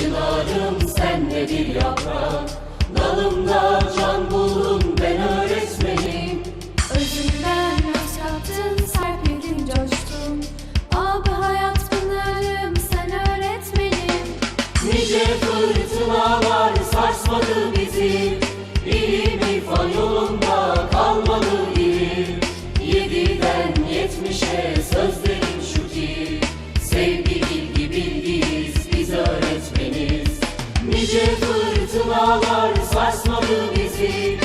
Çınarım sen nedir yaprak Nice fırtınalar sarsmadı bizi